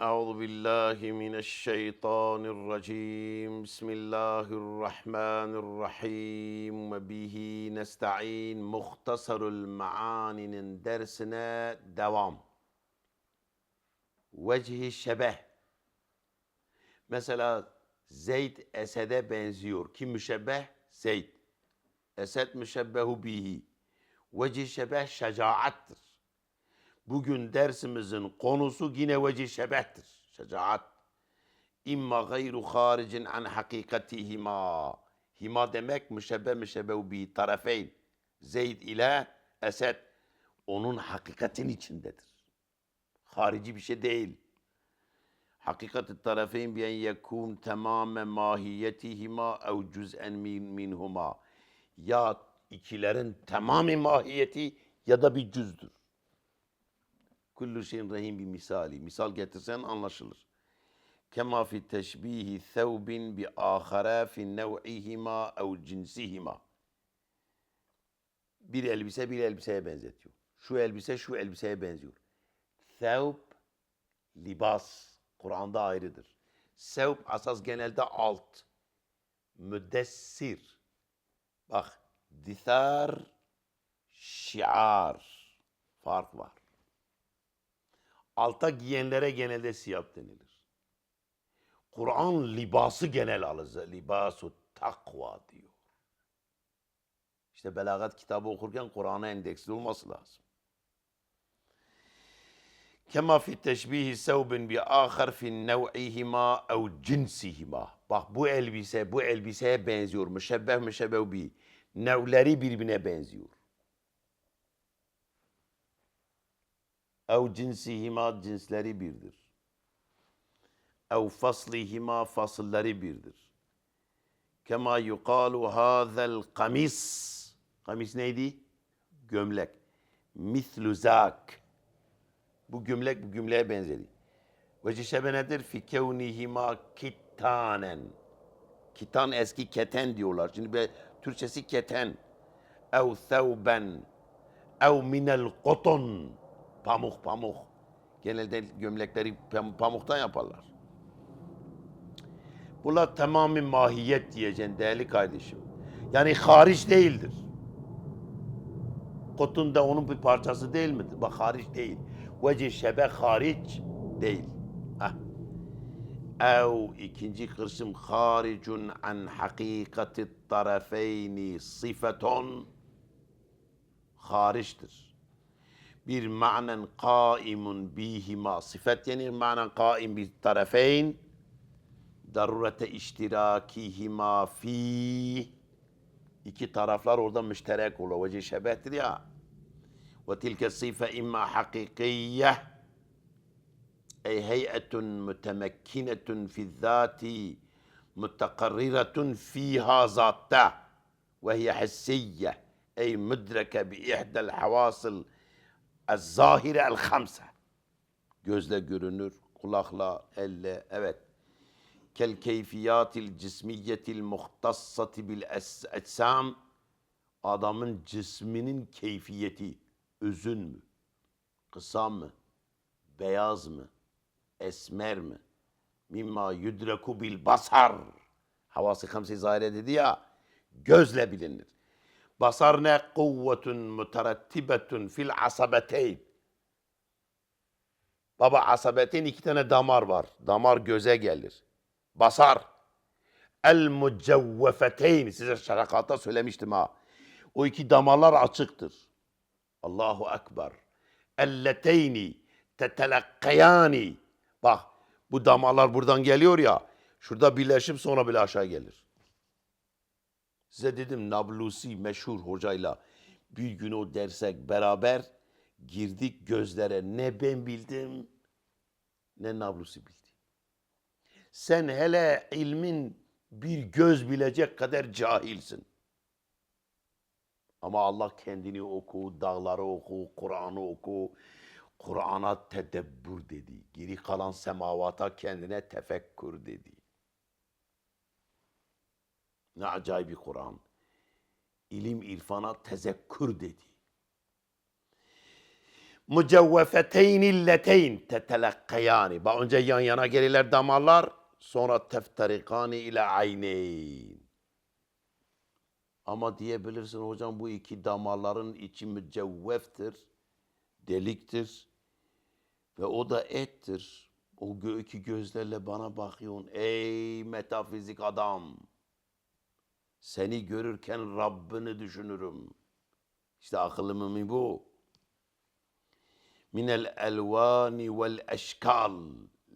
أعوذ بالله من الشيطان الرجيم. بسم الله الرحمن الرحيم. وبه نستعين مختصر المعاني من درسنا دوام. وجه الشبه مثلا زيد أسد بنزيور. كم مشبه؟ زيد أسد مشبه به. وجه الشبه شجاعتر Bugün dersimizin konusu yine vecih şebehtir. Şecaat. İmma gayru haricin an hakikatihima. Hima demek müşebbe müşebbehu bi tarafeyn. Zeyd ile Esed onun hakikatin içindedir. Harici bir şey değil. Hakikati tarafeyn bi en yekun tamame mahiyetihima ev cüz'en min minhuma. Ya ikilerin tamamı mahiyeti ya da bir cüzdür. Kullu şeyin rahim bir misali. Misal getirsen anlaşılır. Kema fi teşbihi thawbin bi ahara fi nev'ihima ev cinsihima. Bir elbise bir elbiseye benzetiyor. Şu elbise şu elbiseye benziyor. Thawb libas. Kur'an'da ayrıdır. Sevb asas genelde alt. Müddessir. Bak dithar şiar. Fark var. Alta giyenlere genelde siyah denilir. Kur'an libası genel alır. Libasu takva diyor. İşte belagat kitabı okurken Kur'an'a endeksli olması lazım. Kema fi teşbihi sevbin bi ahar fi nev'ihima ev cinsihima. Bak bu elbise bu elbiseye benziyor. Müşebbeh müşebbeh bi. Nevleri birbirine benziyor. Ev cinsihima cinsleri birdir. Ev faslihima fasılları birdir. Kema yukalu hazel kamis. Kamis neydi? Gömlek. Mislu zak. Bu gömlek bu gömleğe benzeri. Ve cişebe nedir? Fi kevnihima kitanen. Kitan eski keten diyorlar. Şimdi be, Türkçesi keten. Ev thevben. Ev minel koton. Pamuk pamuk. Genelde gömlekleri pam- pamuktan yaparlar. Bunlar tamamı mahiyet diyeceksin değerli kardeşim. Yani hariç değildir. Kotun da onun bir parçası değil midir? Bak hariç değil. Vece şebe hariç değil. Heh. Ev ikinci kısım haricun an hakikati tarafeyni sıfeton hariçtir. Bir manen kaimun bihima sıfet yenir manen kaim bir tarafeyn darurete iştirakihima fi iki taraflar orada müşterek olur. Vece şebehtir ya. Ve tilke sıfe imma hakikiye ey heyetun mütemekkinetun fi zati mütekarriretun fiha zatta ve hiye hissiyye ey müdreke ihdel havasıl el-zahire el-hamse gözle görünür, kulakla, elle, evet. Kel keyfiyatil cismiyetil muhtassati bil etsam adamın cisminin keyfiyeti özün mü? Kısa mı? Beyaz mı? Esmer mi? Mimma yudreku bil basar. Havası kamsi zahire dedi ya gözle bilinir. Basar ne? Kuvvetun müterettibetun fil asabeteyn. Baba asabetin iki tane damar var. Damar göze gelir. Basar. El mucevvefeteyn. Size şarakatta söylemiştim ha. O iki damarlar açıktır. Allahu Ekber. Elleteyni tetelekkayani. Bak bu damarlar buradan geliyor ya. Şurada birleşip sonra bile aşağı gelir. Size dedim Nablusi meşhur hocayla bir gün o dersek beraber girdik gözlere. Ne ben bildim ne Nablusi bildi. Sen hele ilmin bir göz bilecek kadar cahilsin. Ama Allah kendini oku, dağları oku, Kur'an'ı oku. Kur'an'a tedebbür dedi. Geri kalan semavata kendine tefekkür dedi. Ne acayip bir Kur'an. İlim irfana tezekkür dedi. Mucevvefeteyni leteyn tetelekkayani. Bak önce yan yana gelirler damarlar. Sonra tefterikani ile ayneyn. Ama diyebilirsin hocam bu iki damarların içi mücevveftir. Deliktir. Ve o da ettir. O iki gözlerle bana bakıyorsun. Ey metafizik adam. Seni görürken Rabbini düşünürüm. İşte akıl mümini bu. Minel elvani vel eşkal.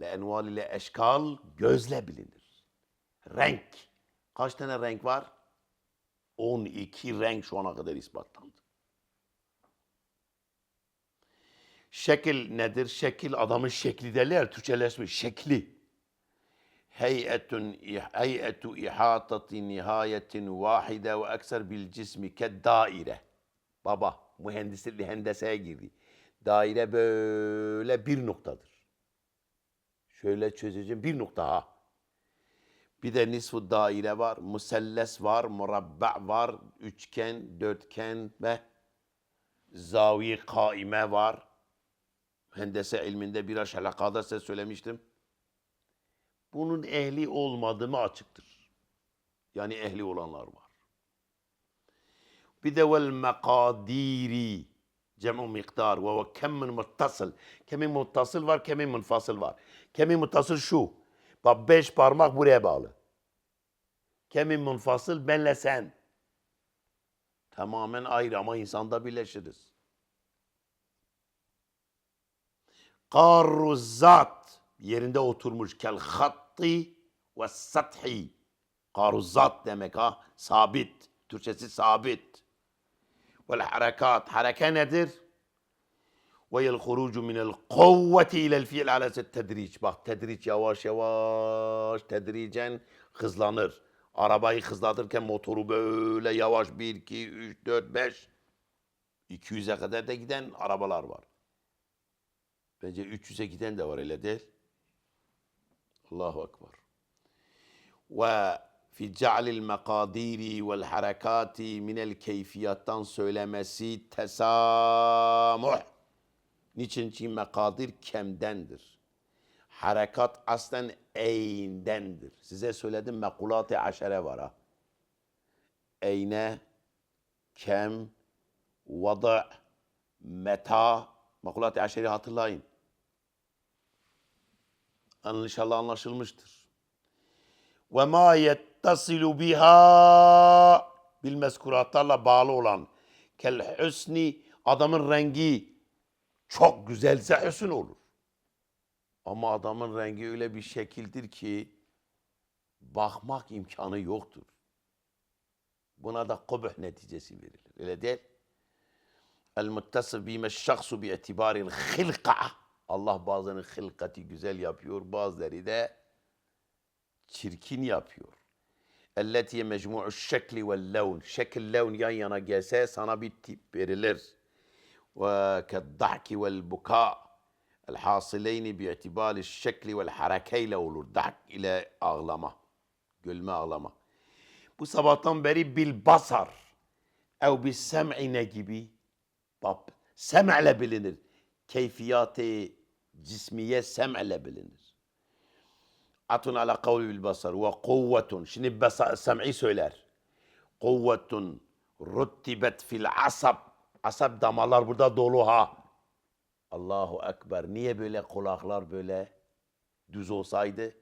Le enval ile eşkal gözle bilinir. Renk. Kaç tane renk var? 12 renk şu ana kadar ispatlandı. Şekil nedir? Şekil adamın şekli derler. Türkçeleşmiş. Şekli. Nihayetin vahide ve ekser bil cismi ke daire. Baba mühendislik hendeseye girdi. Daire böyle bir noktadır. Şöyle çözeceğim bir nokta ha. Bir de nisfu daire var, musalles var, murabba var, üçgen, dörtgen ve zavi kaime var. Hendese ilminde biraz alakada size söylemiştim. Bunun ehli olmadığımı açıktır. Yani ehli olanlar var. Bir de vel mekadiri cem'u miktar ve kemmin muttasıl. Kemin muttasıl var, kemin munfasıl var. Kemin muttasıl şu. Bak beş parmak buraya bağlı. Kemin munfasıl benle sen. Tamamen ayrı ama insanda birleşiriz. Karru yerinde oturmuş kel hatti ve sathi. Karru zat demek ha sabit. Türkçesi sabit. Vel harekat. Hareke nedir? Ve yel hurucu minel kuvveti ilel fiil alaset tedric. Bak tedric yavaş yavaş tedricen hızlanır. Arabayı hızlatırken motoru böyle yavaş 1, 2, 3, 4, 5 200'e kadar da giden arabalar var. Bence 300'e giden de var öyle değil. Allahu Ekber. Ve fi ce'lil mekadiri vel harekati minel keyfiyattan söylemesi tesamuh. Niçin? Çünkü mekadir kemdendir. Harekat aslen eyndendir. Size söyledim mekulat-ı aşere var ha. Eyne, kem, vada, meta, mekulat-ı aşeri hatırlayın. İnşallah anlaşılmıştır. Ve ma yettasilu biha bil meskuratlarla bağlı olan kel hüsni adamın rengi çok güzelse hüsn olur. Ama adamın rengi öyle bir şekildir ki bakmak imkanı yoktur. Buna da kubh neticesi verilir. Öyle değil. El muttasif bime şahsu bi itibaril hilka. Allah bazılarının hilkati güzel yapıyor, bazıları da çirkin yapıyor. Elletiye mecmu'u şekli ve levn. Şekil levn yan yana gelse sana bir tip verilir. Ve keddahki vel buka. El hasileyni şekli vel harekeyle olur. Dak ile ağlama. Gülme ağlama. Bu sabahtan beri bil basar. Ev bis sem'ine gibi. Bab, sem'le bilinir. Keyfiyatı cismiye sem'le bilinir. Atun ala kavli bil basar ve kuvvetun. Şimdi basa, sem'i söyler. Kuvvetun ruttibet fil asab. Asab damarlar burada dolu ha. Allahu Ekber. Niye böyle kulaklar böyle düz olsaydı?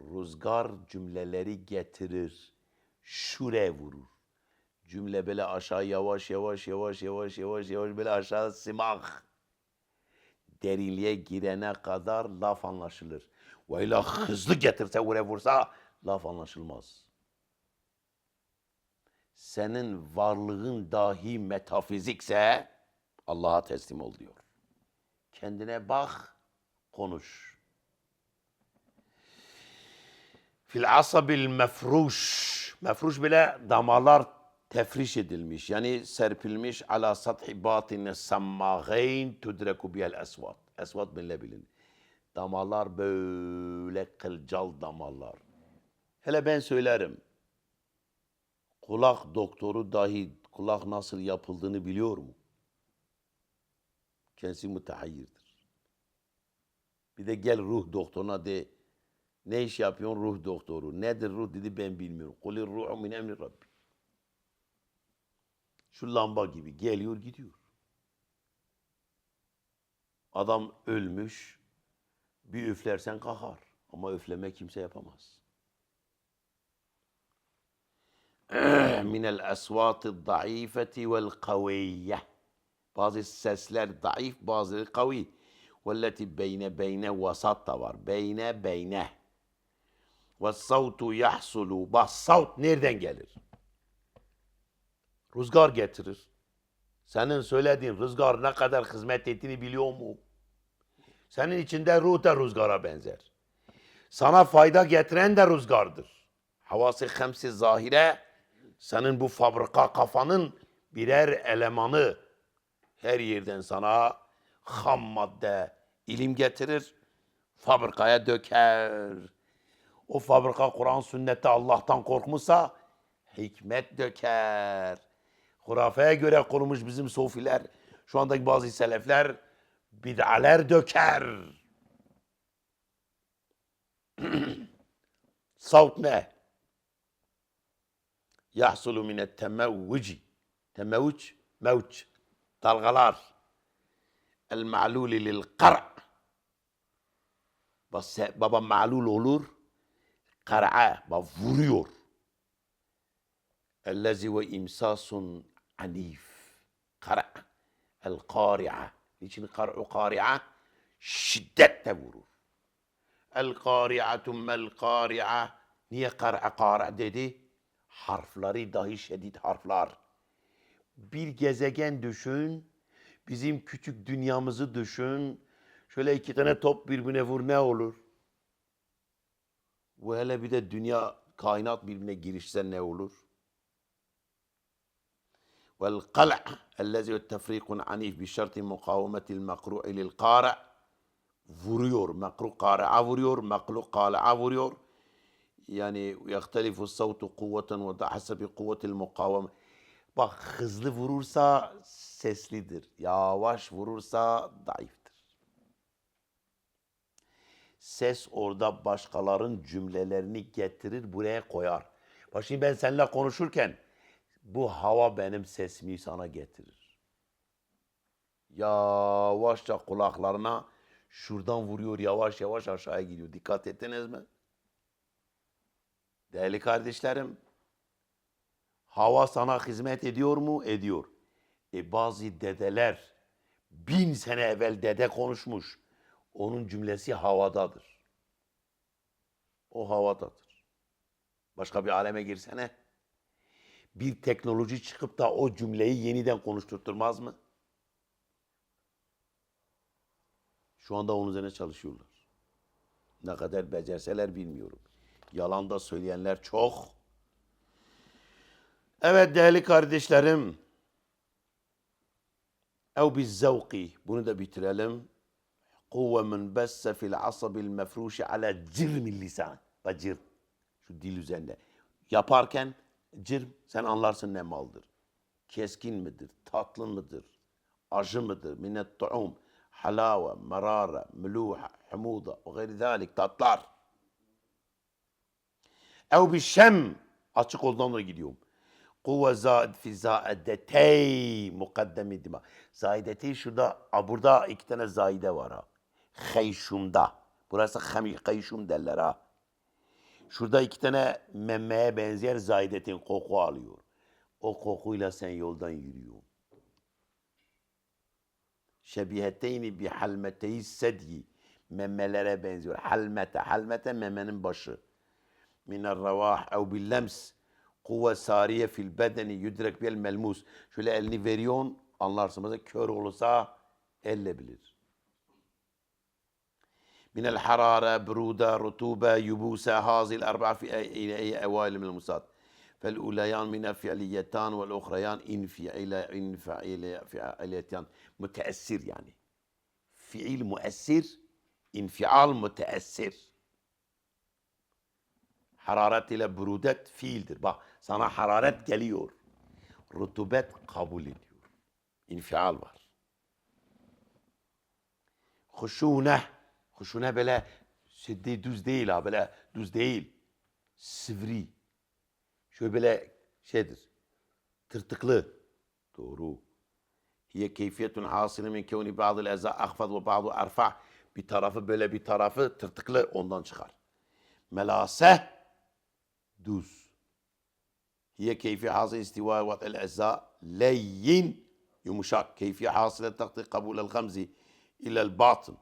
Rüzgar cümleleri getirir. Şure vurur. Cümle böyle aşağı yavaş yavaş yavaş yavaş yavaş yavaş böyle aşağı simak. Derinliğe girene kadar laf anlaşılır. Ve ila hızlı getirse vure vursa laf anlaşılmaz. Senin varlığın dahi metafizikse Allah'a teslim ol diyor. Kendine bak, konuş. Fil asabil mefruş. Mefruş bile damarlar tefriş edilmiş. Yani serpilmiş ala sathi batine sammağeyn tudreku bihel esvat. Esvat bile bilin. Damarlar böyle kılcal damarlar. Hele ben söylerim. Kulak doktoru dahi kulak nasıl yapıldığını biliyor mu? Kendisi mütehayyirdir. Bir de gel ruh doktoruna de ne iş yapıyorsun ruh doktoru? Nedir ruh dedi ben bilmiyorum. Kulir ruhu min emri Rabbi. Şu lamba gibi geliyor gidiyor. Adam ölmüş. Bir üflersen kalkar. Ama üfleme kimse yapamaz. Minel esvati zayıfeti vel kaviyye. Bazı sesler zayıf, bazıları kavi. Velleti beyne beyne vasat da var. Beyne beyne. Ve savtu yahsulu. Bak savt nereden gelir? Rüzgar getirir. Senin söylediğin rüzgar ne kadar hizmet ettiğini biliyor mu? Senin içinde ruh da rüzgara benzer. Sana fayda getiren de rüzgardır. Havası hemsi zahire senin bu fabrika kafanın birer elemanı her yerden sana ham madde, ilim getirir, fabrikaya döker. O fabrika Kur'an sünnette Allah'tan korkmuşsa hikmet döker. Hurafeye göre kurmuş bizim sofiler, şu andaki bazı selefler bid'aler döker. Savt ne? Yahsulu minet temevvuci. Temevvuc, mevç. Dalgalar. El ma'luli lil kar' baba ma'lul olur. Kar'a, vuruyor. Ellezi ve imsasun anif. Kar' el kari'a. Niçin kar'u kari'a? Şiddetle vurur. El kari'atu mel kari'a. Niye kar'a kari'a dedi? Harfleri dahi şiddet harfler. Bir gezegen düşün. Bizim küçük dünyamızı düşün. Şöyle iki tane top birbirine vur ne olur? Bu hele bir de dünya kainat birbirine girişse ne olur? والقلع الذي هو التفريق عنيف بشرط مقاومة المقروع للقارع vuruyor. Makru kara'a vuruyor. Maklu kala'a vuruyor. Yani yahtelifu savtu kuvveten ve da hasebi kuvvetil mukaveme. Bak hızlı vurursa seslidir. Yavaş vurursa zayıftır. Ses orada başkaların cümlelerini getirir buraya koyar. Bak şimdi ben seninle konuşurken bu hava benim sesimi sana getirir. Yavaşça kulaklarına şuradan vuruyor yavaş yavaş aşağıya gidiyor. Dikkat ettiniz mi? Değerli kardeşlerim, hava sana hizmet ediyor mu? Ediyor. E bazı dedeler bin sene evvel dede konuşmuş. Onun cümlesi havadadır. O havadadır. Başka bir aleme girsene. Bir teknoloji çıkıp da o cümleyi yeniden konuşturtmaz mı? Şu anda onun üzerine çalışıyorlar. Ne kadar becerseler bilmiyorum. Yalan da söyleyenler çok. Evet değerli kardeşlerim. Ev biz zevki. Bunu da bitirelim. Kuvve min besse fil asabil mefruşi ala cirmil lisan. Bak cir. Şu dil üzerinde. Yaparken cirm sen anlarsın ne maldır. Keskin midir? Tatlı mıdır? Acı mıdır? Minet tu'um. Halava, merara, meluha, humuda ve gayri zalik tatlar. Ev bir şem. Açık olduğundan da gidiyorum. Kuvve zaid fi zaidetey mukaddemi dima. Zaidetey şurada, burada iki tane zaide var ha. Heyşumda. Burası heyşum derler ha. Şurada iki tane memeye benzer zaidetin koku alıyor. O kokuyla sen yoldan yürüyorsun. Şebiheteyni bi halmeteyi sedyi. Memelere benziyor. Halmete. Halmete memenin başı. Miner revah ev bil. Kuvve sariye fil bedeni yudrek bil melmus. Şöyle elini veriyorsun anlarsın. Mesela kör olursa elle bilir. من الحرارة برودة رطوبة يبوسة هذه الأربعة في أي, إلى أي أوائل من المسات فالأوليان من فعليتان والأخريان انفعال انفعاليتان متأثر يعني فعل مؤثر انفعال متأثر ile brudet fiildir. Bak sana hararet geliyor. Rutubet kabul ediyor. İnfial var. Huşune. Huşune böyle şiddet düz değil ha böyle düz değil. Sivri. Şöyle böyle şeydir. Tırtıklı. Doğru. Hiye keyfiyetun hasile min kevni ba'dil eza ahfad ve ba'du arfa. Bir tarafı böyle bir tarafı tırtıklı ondan çıkar. Melase düz. Hiye keyfi hasile istiva ve el eza leyyin yumuşak. Keyfi hasile takdi kabul el gamzi ilel batın.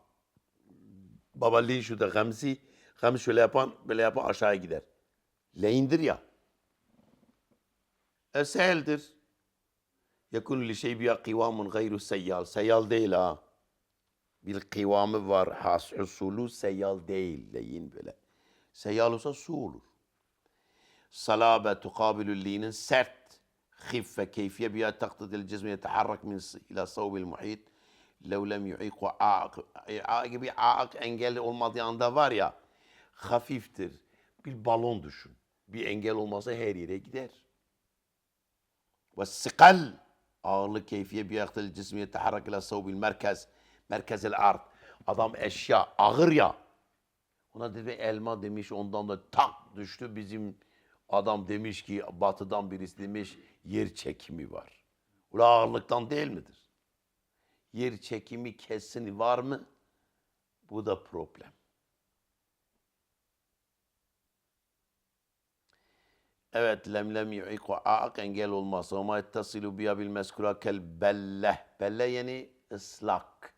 Baballiğin şu da gamzi. Gamzi şöyle yapan böyle yapan aşağıya gider. Leyindir ya. Eseldir. Yekun li şey biya kıvamun gayru seyyal. Seyyal değil ha. Bir kıvamı var. Has usulü seyyal değil. Leyin böyle. Seyyal olsa su olur. Salabe tukabilü linin sert. Khiffe keyfiye biya taktidil cizmi yeteharrak min ila savbil muhit. Lev lem yu'iku a'ak. Gibi a'ak engel olmadığı anda var ya hafiftir. Bir balon düşün. Bir engel olmasa her yere gider. Ve sikal ağırlık keyfiye bir yaktel cismi yeteharrak ila savbil merkez. Merkezel art. Adam eşya ağır ya. Ona dedi elma demiş ondan da tak düştü bizim adam demiş ki batıdan birisi demiş yer çekimi var. Ula ağırlıktan değil midir? Yer çekimi kesin var mı? Bu da problem. Evet lemlem yu'iku a'ak engel olmaz. Ve ma ettasilu biya bil meskura kel belleh. Belle yani ıslak.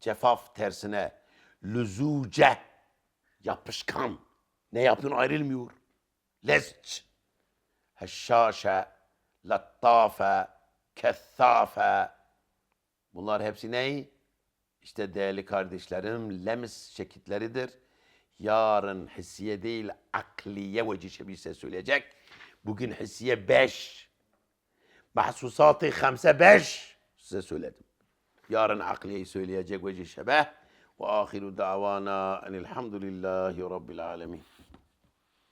Cefaf tersine. Lüzuce. Yapışkan. Ne yapıyorsun ayrılmıyor. Lezç. Heşşaşe. Lattafe. Kethafe. Bunlar hepsi ne? İşte değerli kardeşlerim lems şekitleridir. Yarın hissiye değil akliye vecişe bir şey söyleyecek. Bugün hissiye beş. Mahsusatı hamse beş size söyledim. Yarın akliyeyi söyleyecek vecişe be. Ve ahiru davana enilhamdülillahi rabbil alemin.